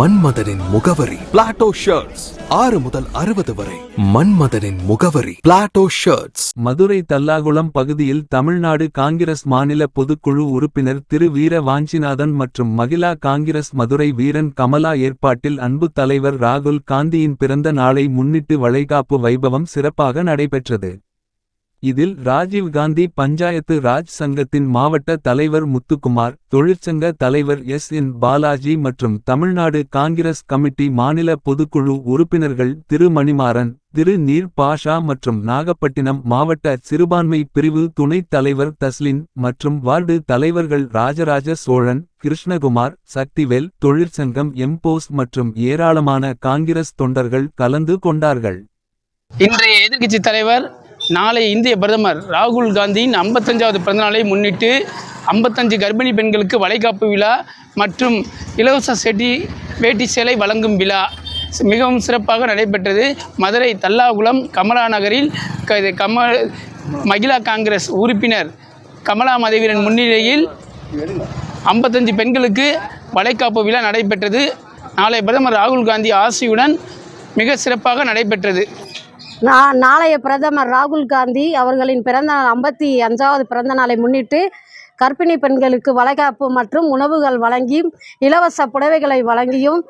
மன்மதனின் முகவரி. Plato shirts ஆறு முதல் அறுபது வரை. மன்மதனின் முகவரி. பிளாட்டோ ஷர்ட்ஸ் மதுரை தல்லாகுளம் பகுதியில் தமிழ்நாடு காங்கிரஸ் மாநில பொதுக்குழு உறுப்பினர் திரு வீர வாஞ்சிநாதன் மற்றும் மகிழா காங்கிரஸ் மதுரை வீரன் கமலா ஏற்பாட்டில் அன்பு தலைவர் ராகுல் காந்தியின் பிறந்த நாளை முன்னிட்டு வளைகாப்பு வைபவம் சிறப்பாக நடைபெற்றது. இதில் ராஜீவ் காந்தி பஞ்சாயத்து ராஜ் சங்கத்தின் மாவட்ட தலைவர் முத்துக்குமார் தொழிற்சங்க தலைவர் எஸ். என். பாலாஜி மற்றும் தமிழ்நாடு காங்கிரஸ் கமிட்டி மாநில பொதுக்குழு உறுப்பினர்கள் திரு. மணிமாறன் திரு. நீர் பாஷா மற்றும் நாகப்பட்டினம் மாவட்ட சிறுபான்மை பிரிவு துணைத் தலைவர் தஸ்லின் மற்றும் வார்டு தலைவர்கள் ராஜராஜ சோழன் கிருஷ்ணகுமார் சக்திவேல் தொழிற்சங்கம் எம்போஸ் மற்றும் ஏராளமான காங்கிரஸ் தொண்டர்கள் கலந்து கொண்டார்கள். இன்றைய எதிர்க்கட்சி தலைவர் நாளை இந்திய பிரதமர் ராகுல் காந்தியின் ஐம்பத்தஞ்சாவது பிறந்தநாளை முன்னிட்டு ஐம்பத்தஞ்சு கர்ப்பிணி பெண்களுக்கு வளைகாப்பு விழா மற்றும் இலவச செடி வேட்டி சேலை வழங்கும் விழா. மிகவும் சிறப்பாக நடைபெற்றது. மதுரை தல்லாகுளம் கமலா நகரில் க- கம மகிழா காங்கிரஸ் உறுப்பினர் கமலா மதவீரன் முன்னிலையில் ஐம்பத்தஞ்சு பெண்களுக்கு வளைகாப்பு விழா நடைபெற்றது. நாளை பிரதமர் ராகுல் காந்தி ஆசியுடன் மிக சிறப்பாக நடைபெற்றது. நா- நாளைய பிரதமர் ராகுல் காந்தி அவர்களின் பிறந்த நாள் ஐம்பத்தி அஞ்சாவது பிறந்த நாளை முன்னிட்டு கர்ப்பிணி பெண்களுக்கு வளைகாப்பு மற்றும் உணவுகள் வழங்கியும் இலவச புடவைகளை வழங்கியும்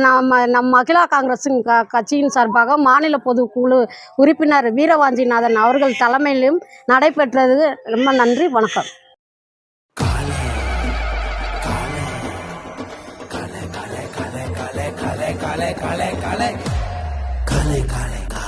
நம்ம நம் அகிலா காங்கிரஸின் க கட்சியின் சார்பாக மாநில பொதுக்குழு உறுப்பினர் வீரவாஞ்சிநாதன் அவர்கள் தலைமையிலும் நடைபெற்றது ரொம்ப நன்றி வணக்கம்